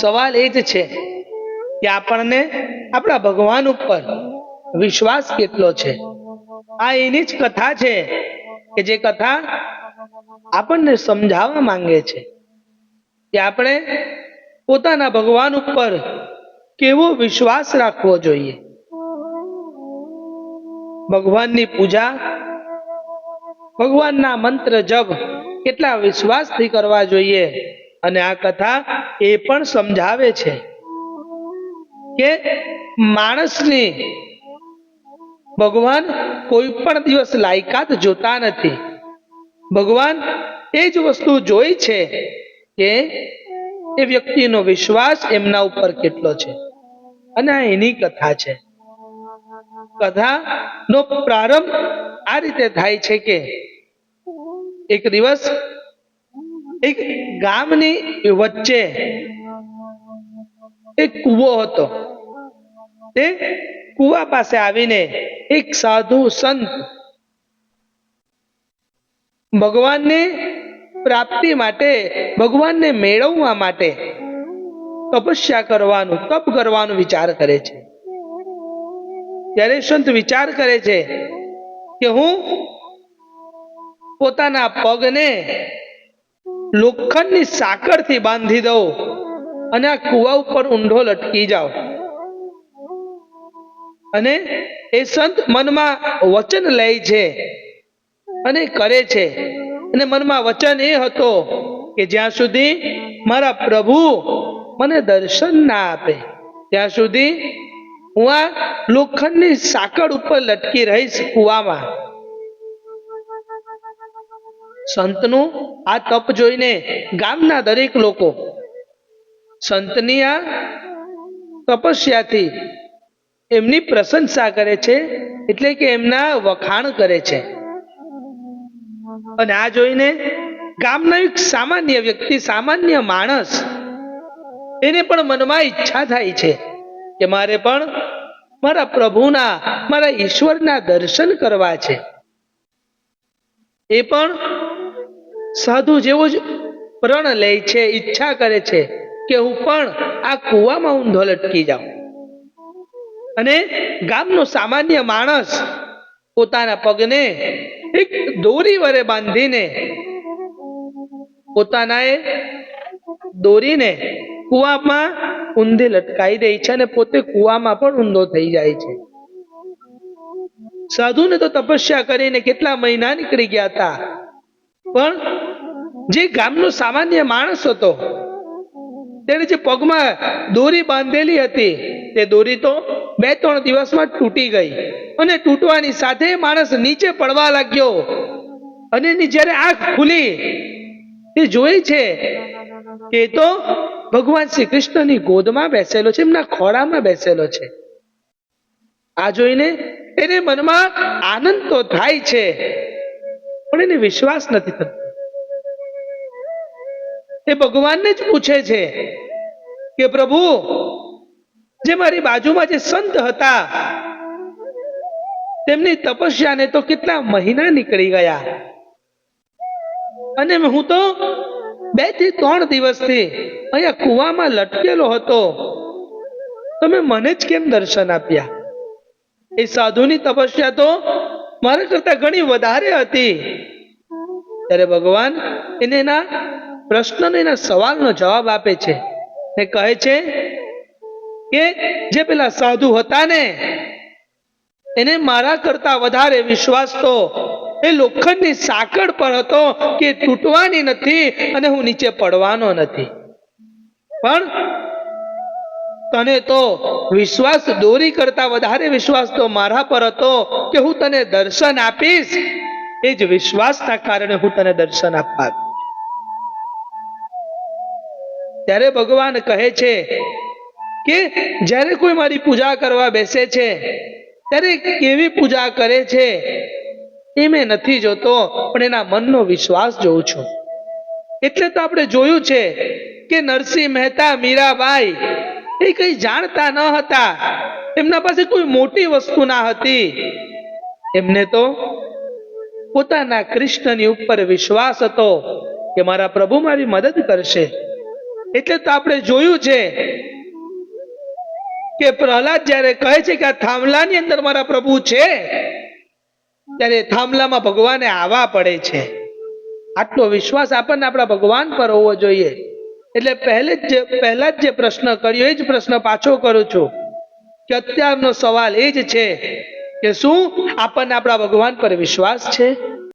સવાલ એ જ છે કે આપણને આપણા ભગવાન ઉપર વિશ્વાસ કેટલો છે? આ એની જ કથા છે કે જે કથા આપણને સમજાવવા માંગે છે કે આપણે પોતાના ભગવાન ઉપર કેવો વિશ્વાસ રાખવો જોઈએ? ભગવાનની પૂજા, ભગવાનના મંત્ર જપ કેટલા વિશ્વાસથી કરવા જોઈએ? અને આ કથા એ પણ સમજાવે છે કે માણસની ભગવાન કોઈ પણ દિવસ લાયકાત જોતા નથી. ભગવાન એ જ વસ્તુ જોઈ છે કે એ વ્યક્તિનો વિશ્વાસ એમના ઉપર કેટલો છે. અને આ એની કથા છે. કથા નો પ્રારંભ આ રીતે થાય છે કે એક દિવસ એક ગામની વચ્ચે એક કૂવો હતો. તે કૂવા પાસે આવીને એક સાધુ સંત ભગવાનને પ્રાપ્તિ માટે, ભગવાનને મેળવવા માટે તપસ્યા કરવાનું, તપ કરવાનું વિચાર કરે છે. ત્યારે સંત વિચાર કરે છે કે હું પોતાના પગને લોખંડની સાકરથી બાંધી દઉં અને આ કુવા ઉપર ઊંઢો લટકી જાઓ. અને એ સંત મનમાં વચન લે છે અને કરે છે. અને મનમાં વચન એ હતો કે જ્યાં સુધી મારા પ્રભુ મને દર્શન ના આપે, ત્યાં સુધી હું આ લોખંડની સાકળ ઉપર લટકી રહીશ કુવામાં. સંતનું આ તપ જોઈને ગામના દરેક લોકો સંતની આ તપસ્યાથી એમની પ્રશંસા કરે છે, એટલે કે એમના વખાણ કરે છે. અને આ જોઈને ગામનો એક સામાન્ય વ્યક્તિ, સામાન્ય માણસ, એને પણ મનમાં ઈચ્છા થાય છે કે મારે પણ મારા પ્રભુના, મારા ઈશ્વરના દર્શન કરવા છે. એ પણ સાધુ જેવો જ પ્રણ લે છે, ઈચ્છા કરે છે કે હું પણ આ કૂવામાં ઊંધો લટકી જાઉં. અને ગામનો સામાન્ય માણસ પોતાના પગને એક દોરી વડે બાંધીને પોતાના દોરીને કૂવામાં ઊંધે લટકાઈ દે છે અને પોતે કૂવામાં પણ ઊંધો થઈ જાય છે. સાધુને તો તપસ્યા કરીને કેટલા મહિના નીકળી ગયા હતા. પણ જે ગામનો સામાન્ય માણસ હતો તેને જે પગમાં દોરી બાંધેલી હતી, તે દોરી તો બે ત્રણ દિવસમાં તૂટી ગઈ અને તૂટવાની સાથે માણસ નીચે પડવા લાગ્યો અને એની જ્યારે આંખ ખુલી, તે જોઈ છે કે એ તો ભગવાન શ્રી કૃષ્ણની ગોદમાં બેસેલો છે, એમના ખોળામાં બેસેલો છે. આ જોઈને એને મનમાં આનંદ તો થાય છે, પણ એને વિશ્વાસ નથી થતો. એ ભગવાનને જ પૂછે છે કે પ્રભુ, જે મારી બાજુમાં જે સંત હતા, તેમની તપસ્યાને તો કેટલા મહિના નીકળી ગયા? અને હું તો બેથી ત્રણ દિવસથી અહીંયા કુવામાં લટકેલો હતો. તમે મને જ કેમ દર્શન આપ્યા? એ સાધુની તપસ્યા તો મારા કરતા ઘણી વધારે હતી. ત્યારે ભગવાન એને એના પ્રશ્નનો એના સવાલનો જવાબ આપે છે. ને કહે છે કે જે પેલા સાધુ હતા ને, એને મારા કરતા વધારે વિશ્વાસ તો એ લોખંડની સાંકળ પર હતો કે તૂટવાની નથી અને હું નીચે પડવાનો નથી. પણ તને તો વિશ્વાસ દોરી કરતા વધારે વિશ્વાસ તો મારા પર હતો કે હું તને દર્શન આપીશ. એ જ વિશ્વાસના કારણે હું તને દર્શન આપવા ત્યારે ભગવાન કહે છે કે જ્યારે કોઈ મારી પૂજા કરવા બેસે છે, ત્યારે કેવી પૂજા કરે છે એ મેં નથી જોતો, પણ એના મનનો વિશ્વાસ જોઉં છું. એટલે તો આપણે જોયું છે કે નરસિંહ મહેતા, મીરાબાઈ, એ કઈ જાણતા ન હતા. એમના પાસે કોઈ મોટી વસ્તુ ના હતી. એમને તો પોતાના કૃષ્ણની ઉપર વિશ્વાસ હતો કે મારા પ્રભુ મારી મદદ કરશે. એટલે તો આપણે જોયું છે કે પ્રહલાદ જ્યારે કહે છે કે આ થાંભલાની અંદર મારા પ્રભુ છે, ત્યારે થાંભલામાં ભગવાને આવવા પડે છે. આટલો વિશ્વાસ આપણને આપણા ભગવાન પર હોવો જોઈએ. એટલે પહેલે જે પહેલા જ જે પ્રશ્ન કર્યો, એ જ પ્રશ્ન પાછો કરું છું. કે અત્યારનો સવાલ એ જ છે કે શું આપણને આપણા ભગવાન પર વિશ્વાસ છે?